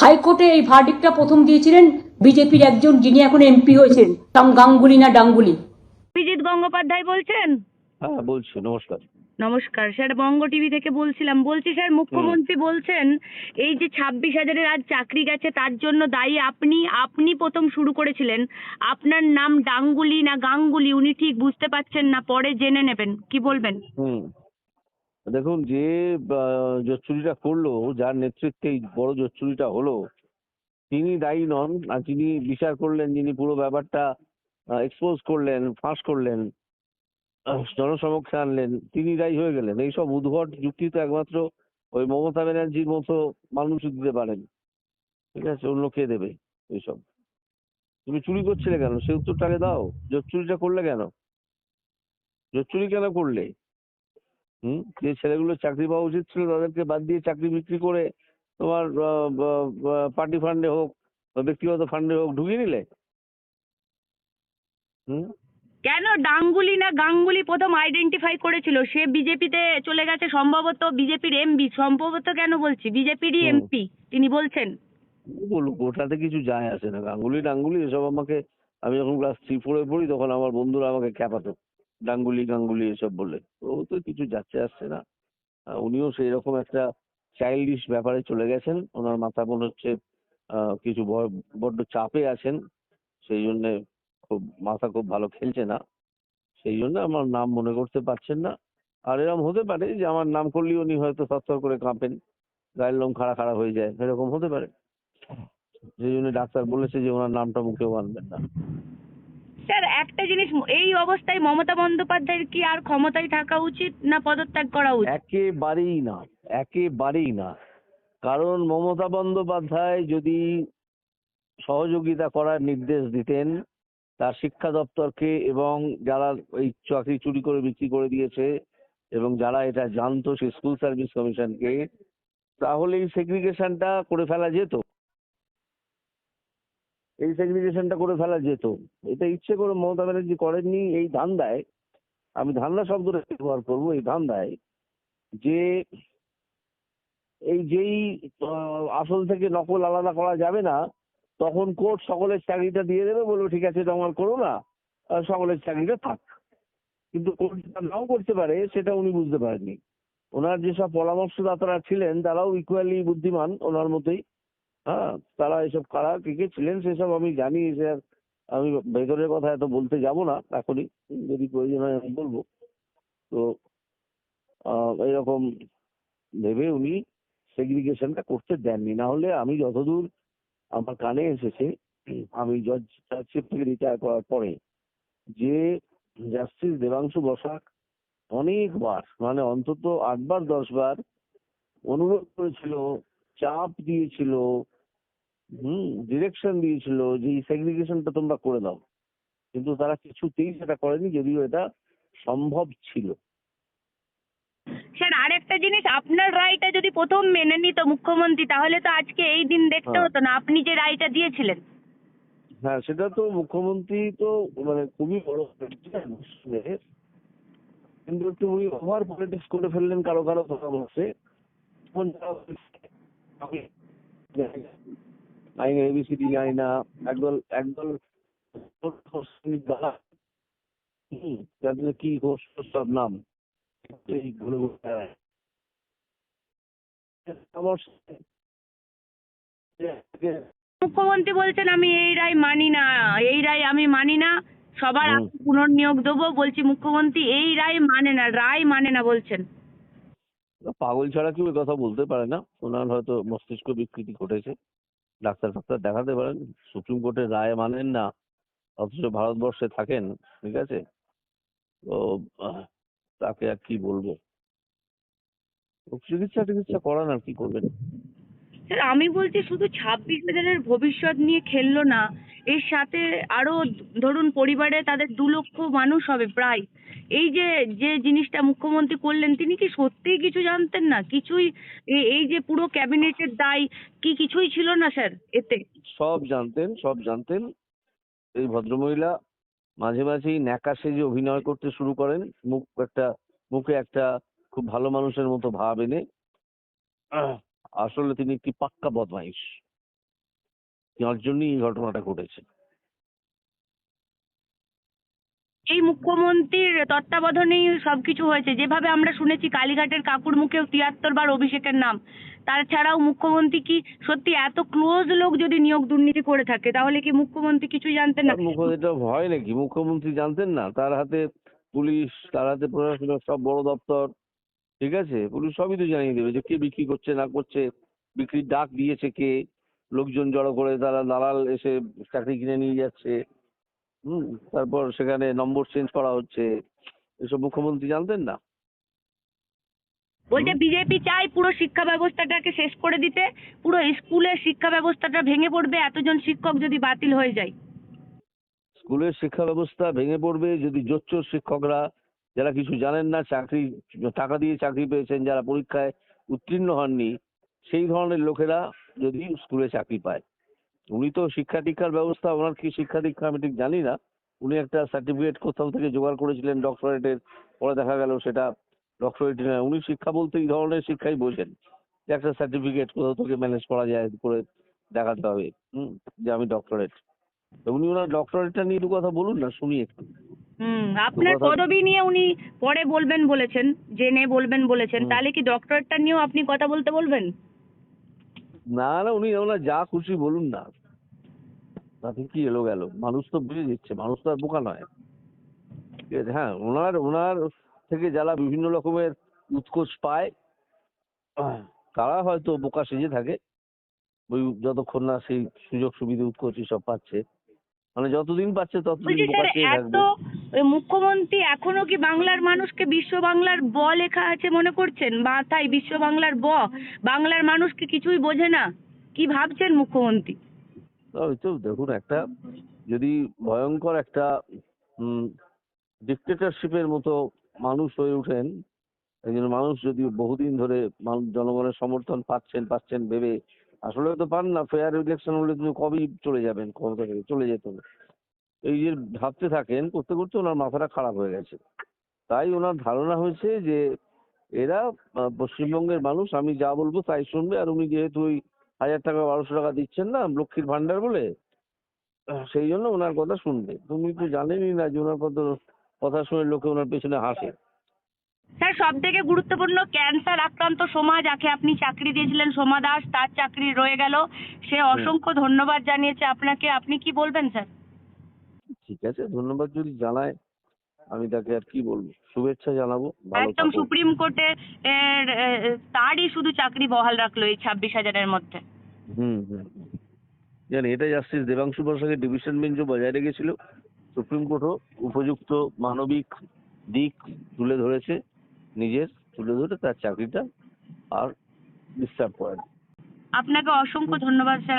হাইকোর্টে এই ভার্ডিকটা প্রথম দিয়েছিলেন বিজেপির একজন যিনি এখন এমপি হয়েছেন তাম গাঙ্গুলি না ডাঙ্গুলি? অভিজিৎ গঙ্গোপাধ্যায় বলছেন? হ্যাঁ বলছি নমস্কার। নমস্কার স্যার বঙ্গ টিভি থেকে বলছিলাম। বলছি স্যার মুখ্যমন্ত্রী বলছেন এই যে ছাব্বিশ হাজারের আজ চাকরি গেছে তার জন্য দায়ী আপনি আপনি প্রথম শুরু করেছিলেন। আপনার নাম ডাঙ্গুলি না গাঙ্গুলি উনি ঠিক বুঝতে পারছেন না পরে জেনে নেবেন। কি বলবেন? হুম। দেখুন, যে জোচ্চুরিটা করল, যার নেতৃত্বে এই বড় জোচ্চুরিটা হলো, তিনি দায়ী নন, আর যিনি বিচার করলেন, যিনি পুরো ব্যাপারটা এক্সপোজ করলেন, ফাঁস করলেন, জনসমক্ষে আনলেন, তিনি দায়ী হয়ে গেলেন। এইসব উদ্ভট যুক্তি তো একমাত্র ওই মমতা ব্যানার্জির মতো মানুষ দিতে পারেন। ঠিক আছে, অন্য কে দেবে এইসব? তুমি চুরি করছিলে কেন? সে উত্তরটা আগে দাও। জোচ্চুরিটা করলে কেন? জোচ্চুরি কেন করলে? হুম? যে ছেলেগুলো চাকরি পাওয়া উচিত ছিল তাদেরকে বাদ দিয়ে চাকরি বিক্রি করে তোমার পার্টি ফান্ডে হোক বা ব্যক্তিগত ফান্ডে হোক ঢুকিয়ে নিলে? হুম? কেন ডাঙ্গুলি না গাঙ্গুলি প্রথম আইডেন্টিফাই করেছিল? সে বিজেপিতে চলে গেছে সম্ভবত বিজেপির এমপি সম্ভবত কেন বলছি? বিজেপিরই। এমপি তিনি বলছেন। বলুক ওটাতে কিছু যায় আসে না। গাঙ্গুলি ডাঙ্গুলি এসব আমাকে আমি যখন ক্লাস থ্রি ফোরে পড়ি তখন আমার বন্ধুরা আমাকে খ্যাপাতো। ডাঙ্গুলি গাঙ্গুলি এসব বলে। ও তো কিছু যাচ্ছে আসছে না। উনিও সেই রকম একটা চাইল্ডিশ ব্যাপারে চলে গেছেন। ওনার মাথা মনে হচ্ছে কিছু বড়- বড্ড চাপে আছেন। সেই জন্য খুব, মাথা খুব ভালো খেলছে না। সেই জন্য আমার নাম মনে করতে পারছেন না। আর এরকম হতে পারে যে আমার নাম করলেই উনি হয়তো থরথর করে কাঁপেন। গায়ের লোম খাড়া খাড়া হয়ে যায়। এরকম হতে পারে। সেই জন্য ডাক্তার বলেছে যে ওনার নামটা মুখেও আনবেন না। স্যার, একটা জিনিস, এই অবস্থায় মমতা বন্দ্যোপাধ্যায়ের কি আর ক্ষমতায় থাকা উচিত না পদত্যাগ করা উচিত? একেবারেই না একেবারেই না। কারণ মমতা বন্দ্যোপাধ্যায় যদি সহযোগিতা করার নির্দেশ দিতেন, তার শিক্ষা দপ্তরকে এবং যারা এই চাকরি চুরি করে, বিক্রি করে দিয়েছে এবং যারা এটা জানতো, সেই স্কুল সার্ভিস কমিশনকে তাহলে এই সেগ্রিগেশনটা করে ফেলা যেত। এই সেগ্রিগেশনটা করে ফেলা যেত। এটা ইচ্ছে করে মমতা ব্যানার্জি করেননি। এই ধান্দায়, আমি ধান্দা শব্দটা ব্যবহার করব, এই ধান্দায় যে এই যেই আসল থেকে নকল আলাদা করা যাবে না, তখন কোর্ট সকলের চাকরিটা দিয়ে দেবে, বলব, ঠিক আছে জমাল করো না সকলের চাকরিটা থাক। কিন্তু কোর্ট নাও করতে পারে, সেটা উনি বুঝতে পারেননি। ওনার যেসব পরামর্শদাতারা ছিলেন, তারাও ইকুয়ালি বুদ্ধিমান ওনার মতোই। হ্যাঁ তারা এসব কারা, কে কে ছিলেন সেসব আমি জানি সে আর আমি ভেতরের কথা এত বলতে যাব না এখনই, যদি প্রয়োজন হয় আমি বলব। তো এরকম ভেবে উনি সেগ্রিগেশনটা করতে দেননি। না হলে আমি যতদূর আমার কানে এসেছে, আমি জজ জাজশিপ থেকে রিটায়ার করার পরে যে জাস্টিস দেবাংশু বসাক অনেকবার মানে অন্তত আটবার, দশবার অনুরোধ করেছিল চাপ দিয়েছিল হুম ডিরেকশন দিয়েছিল যে এই সেগ্রিগেশনটা তোমরা করে দাও কিন্তু তারা কিছুতেই সেটা করেনি যদিও এটা সম্ভব ছিল স্যার আরেকটা জিনিস আপনার রায়টা যদি প্রথম মেনে নিত মুখ্যমন্ত্রী তাহলে তো আজকে এই দিন দেখতে হ্যাঁ। হতো না আপনি যে রায়টা দিয়েছিলেন হ্যাঁ সেটা তো মুখ্যমন্ত্রী তো মানে খুবই বড়। কিন্তু একটু উনি ওভার পলিটিক্স করে ফেললেন কারও কারও কথা বলছে তখন যারা আমি জানি না এবিসিডি জানি না একদল একদল দাদা হুম কি ঘোষ সব নাম এই ঘুরে ঘুরে বেড়ায়। আমার সাথে- মুখ্যমন্ত্রী বলছেন আমি এই রায় মানি না এই রায় আমি মানি না। সবার। পুনর্নিয়োগ দেবো। বলছি মুখ্যমন্ত্রী এই রায় মানে না রায় মানে না বলছেন। পাগল ছাড়া কেউ কথা বলতে পারে না। ওনার হয়তো মস্তিষ্ক বিকৃতি ঘটেছে। ডাক্তার ফাক্তার দেখাতে পারেন। সুপ্রিম কোর্টের রায় মানেন না। অথচ ভারতবর্ষে থাকেন, ঠিক আছে? তো তাকে আর কি বলব? চিকিৎসা টিকিৎসা করান আর কি করবেন। স্যার আমি বলছি শুধু ছাব্বিশ হাজারের ভবিষ্যৎ নিয়ে খেললো না, এর সাথে আরও ধরুন পরিবারে তাদের দু লক্ষ মানুষ হবে প্রায়। এই যে যে জিনিসটা মুখ্যমন্ত্রী করলেন, তিনি কি সত্যিই কিছু জানতেন না? কিছুই এই যে পুরো ক্যাবিনেটের দায় কি কিছুই ছিল না, স্যার, এতে? সব জানতেন সব জানতেন। এই ভদ্রমহিলা মাঝে মাঝেই ন্যাকা সেজে অভিনয় করতে শুরু করেন। মুখ একটা, মুখে একটা খুব ভালো মানুষের মতো ভাব এনে। আসলে তিনি একটি পাক্কা বদমাইশ। যার জন্যই এই ঘটনাটা ঘটেছে। এই মুখ্যমন্ত্রীর তত্ত্বাবধানেই সবকিছু হয়েছে। যেভাবে আমরা শুনেছি কালীঘাটের কাকুর মুখেও তিয়াত্তর বার অভিষেকের নাম। তাছাড়াও মুখ্যমন্ত্রী কি সত্যি এত ক্লোজ লোক যদি নিয়োগ দুর্নীতি করে থাকে তাহলে কি মুখ্যমন্ত্রী কিছুই জানতেন না? মুখ্যমন্ত্রী ভয় নাকি? মুখ্যমন্ত্রী জানতেন না? তার হাতে পুলিশ তার হাতে প্রশাসনের সব বড় দপ্তর ঠিক আছে? পুলিশ সবই তো জানিয়ে দেবে যে কে বিক্রি করছে না করছে বিক্রির ডাক দিয়েছে কে লোকজন জড়ো করে তারা দালাল এসে চাকরি কিনে নিয়ে যাচ্ছে হুম? তারপর সেখানে নম্বর চেঞ্জ করা হচ্ছে এসব মুখ্যমন্ত্রী জানতেন না? বলছে বিজেপি চাই পুরো শিক্ষা ব্যবস্থাটাকে শেষ করে দিতে পুরো স্কুলের শিক্ষা ব্যবস্থাটা ভেঙে পড়বে এতজন শিক্ষক যদি বাতিল হয়ে যায়। স্কুলের শিক্ষা ব্যবস্থা ভেঙে পড়বে যদি জোচ্চোর শিক্ষকরা যারা কিছু জানেন না, চাকরি, টাকা দিয়ে চাকরি পেয়েছেন, যারা পরীক্ষায় উত্তীর্ণ হননি, সেই ধরনের লোকেরা যদি স্কুলে চাকরি পায়। উনি তো শিক্ষা দীক্ষার ব্যবস্থা, ওনার কি শিক্ষা দীক্ষা আমি ঠিক জানি না। উনি একটা সার্টিফিকেট কোথাও থেকে জোগাড় করেছিলেন ডক্টরেটের পরে দেখা গেল সেটা ডক্টরেট না উনি শিক্ষা বলতে এই ধরনের শিক্ষাই বোঝেন যে একটা সার্টিফিকেট কোথাও থেকে ম্যানেজ করা যায় করে দেখাতে হবে। হুম, যে আমি ডক্টরেট উনি ওনার ডক্টরেটটা নিয়ে একটু কথা বলুন না, শুনি একটু। হুম আপনার পদবি নিয়ে উনি পরে বলবেন বলেছেন জেনে বলবেন বলেছেন তাহলে কি ডক্টরেটটা নিয়েও আপনি কথা বলতে বলবেন? না না উনি ওনার যা খুশি বলুন না। তাতে কি এলো গেল মানুষ তো বুঝে দিচ্ছে মানুষ তো আর বোকা নয়। ঠিক আছে হ্যাঁ ওনার ওনার থেকে যারা বিভিন্ন রকমের উৎকোচ পায় তারা হয়তো বোকা সেজে থাকে। ওই যতক্ষণ না সেই সুযোগ সুবিধা উৎকোচ সব পাচ্ছে। মানে যতদিন পাচ্ছে ততদিন বোকা এত থাকবে। ওই মুখ্যমন্ত্রী এখনও কি বাংলার মানুষকে বিশ্ব বাংলার ব লেখা আছে মনে করছেন? মাথায় বিশ্ব বাংলার ব। বাংলার মানুষ কি কিছুই বোঝে না? কি ভাবছেন মুখ্যমন্ত্রী? ওই তো দেখুন, একটা যদি ভয়ঙ্কর একটা ডিক্টেটরশিপের মতো মানুষ হয়ে ওঠেন একজন মানুষ যদি বহুদিন ধরে জনগণের সমর্থন পাচ্ছেন পাচ্ছেন ভেবে, আসলে তো পান না ফেয়ার ইলেকশন হলে তো কবেই চলে যাবেন, ক্ষমতা থেকে চলে যেত এই যে ভাবতে থাকেন করতে করতে ওনার মাথাটা খারাপ হয়ে গেছে। তাই ওনার ধারণা হয়েছে যে এরা পশ্চিমবঙ্গের মানুষ আমি যা বলব তাই শুনবে। আর উনি যেহেতু ওই হাজার টাকা বারোশো টাকা দিচ্ছেন না লক্ষ্মীর ভান্ডার বলে সেই জন্য ওনার কথা শুনবে। তুমি তো জানেনই না যে ওনার কত কথা শুনে লোকে ওনার পেছনে হাসে। স্যার সব থেকে গুরুত্বপূর্ণ ক্যান্সার আক্রান্ত সোমা যাকে আপনি চাকরি দিয়েছিলেন সোমা দাস তার চাকরি রয়ে গেল। সে অসংখ্য ধন্যবাদ জানিয়েছে আপনাকে। আপনি কি বলবেন স্যার? ঠিক আছে? ধন্যবাদ যদি জানায় আমি তাকে আর কি বলব? শুভেচ্ছা জানাব একদম সুপ্রিম কোর্টে তারই শুধু চাকরি বহাল রাখল এই ছাব্বিশ হাজারের মধ্যে। হুম হুম। জানি এটা জাস্টিস দেবাংশু বসাকের ডিভিশন বেঞ্চও বজায় রেখেছিল। সুপ্রিম কোর্টও উপযুক্ত মানবিক দিক তুলে ধরেছে নিজের তুলে ধরে তার চাকরিটা আর ডিস্টার্ব করেন। আপনাকে অসংখ্য ধন্যবাদ স্যার।